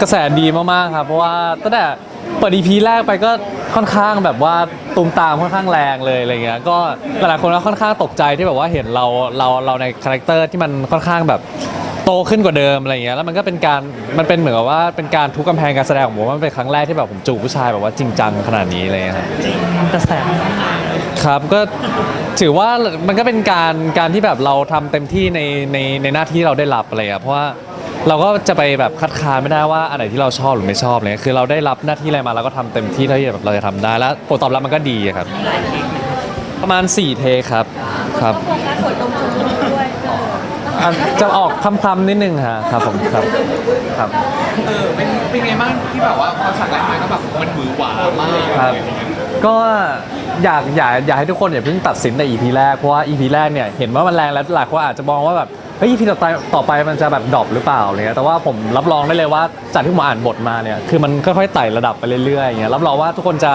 กระแสดีมากๆครับเพราะว่าตั้งแต่เปิด EP แรกไปก็ค่อนข้างแบบว่าตูมตามค่อนข้างแรงเลยอะไรเงี้ยก็หลายๆคนก็ค่อนข้างตกใจที่แบบว่าเห็นเราเราเราในคาแรคเตอร์ที่มันค่อนข้างแบบโตขึ้นกว่าเดิมอะไรเงี้ยแล้วมันก็เป็นการมันเป็นเหมือนกับว่าเป็นการทุบกำแพงการแสดงของผมว่ามันเป็นครั้งแรกที่แบบผมจูบผู้ชายแบบว่าจริงจังขนาดนี้อะไรเลยครับ กระแสครับก็ถือว่ามันก็เป็นการการที่แบบเราทำเต็มที่ในในในหน้าที่เราได้รับอะไรอะเพราะว่า เราก็จะไปแบบคัดค้านไม่ได้ว่าอันไหนที่เราชอบหรือไม่ชอบเลยคือเราได้รับหน้าที่อะไรมาเราก็ทำเต็มที่เท่าที่แบบเราจะทำได้แล้วผลตอบรับมันก็ดีอะครับ ประมาณ 4 เทครับครับโฟกัสหัวตรงชมพูด้วยเอออะจะออกคำๆนิดนึงฮะครับผมครับครับ เออเป็นเป็นไงบ้างที่แบบว่าพอฉากแรกมาก็แบบมันหวือหวามากครับ ก็อยากอยากอยากให้ทุกคนอย่าเพิ่งตัดสินแต่ EP แรก เพราะว่า EP แรกเนี่ยเห็นว่ามันแรงแล้วหลายคนอาจจะมองว่าแบบเฮ้ย EP ต่อไปต่อไปมันจะแบบดรอปหรือเปล่าอะไรเงี้ยแต่ว่าผมรับรองได้เลยว่าจากที่ผมอ่านบทมาเนี่ยคือมันค่อยๆไต่ระดับไปเรื่อยๆอย่างเงี้ยรับรองว่าทุกคนจะ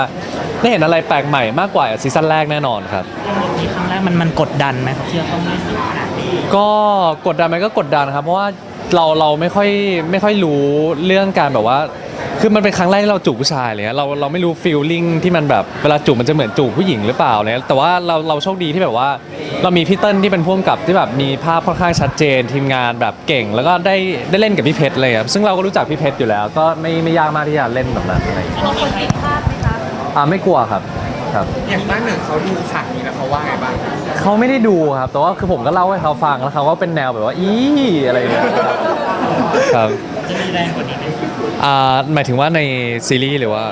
ได้เห็นอะไรแปลกใหม่มากกว่าซีซั่นแรกแน่นอนครับ มีครั้งแรกมันมันกดดันไหมครับที่จะต้องเล่นขนาดนี้ก็กดดันไหมก็กดดันครับเพราะว่าเราเราไม่ค่อยไม่ค่อยรู้เรื่องการแบบว่า คือมันเป็นครั้งแรกที่เราจูบผู้ชายเลยนะเราเราไม่รู้ฟีลลิ่งที่มันแบบเวลาจูบมันจะเหมือนจูบผู้หญิงหรือเปล่าเนี่ยแต่ว่าเราเราโชคดีที่แบบว่า เรามีพี่เติ้ลที่เป็นพ่วงกับที่แบบมีภาพค่อนข้างชัดเจนทีมงานแบบเก่ง แล้วก็ได้ได้เล่นกับพี่เพชรเลยครับซึ่งเราก็รู้จักพี่เพชรอยู่แล้ว ก็ไม่ไม่ยากมากที่จะเล่นแบบนั้นอะไรอย่างเงี้ยบางคนติดภาพไหมคะอ่าไม่กลัวครับครับ อย่างบ้านหนึ่งเขาดูฉากนี้แล้วเขาว่าไงบ้างเขาไม่ได้ดูครับ แต่ว่าคือผมก็เล่าให้เขาฟังแล้วเขาก็เป็นแนวแบบว่า อีอะไรอย่างเงี้ยครับ จะมีแรงกว่านี้ไหมอ่าหมายถึงว่าในซีรีส์หรือว่า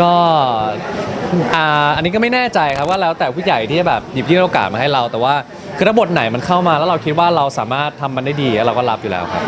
ก็อ่าอันนี้ก็ไม่แน่ใจครับว่าแล้วแต่ผู้ใหญ่ที่จะแบบหยิบยื่นโอกาสมาให้เรา แต่ว่าคือถ้าบทไหนมันเข้ามาแล้วเราคิดว่าเราสามารถทำมันได้ดีเราก็รับอยู่แล้วครับ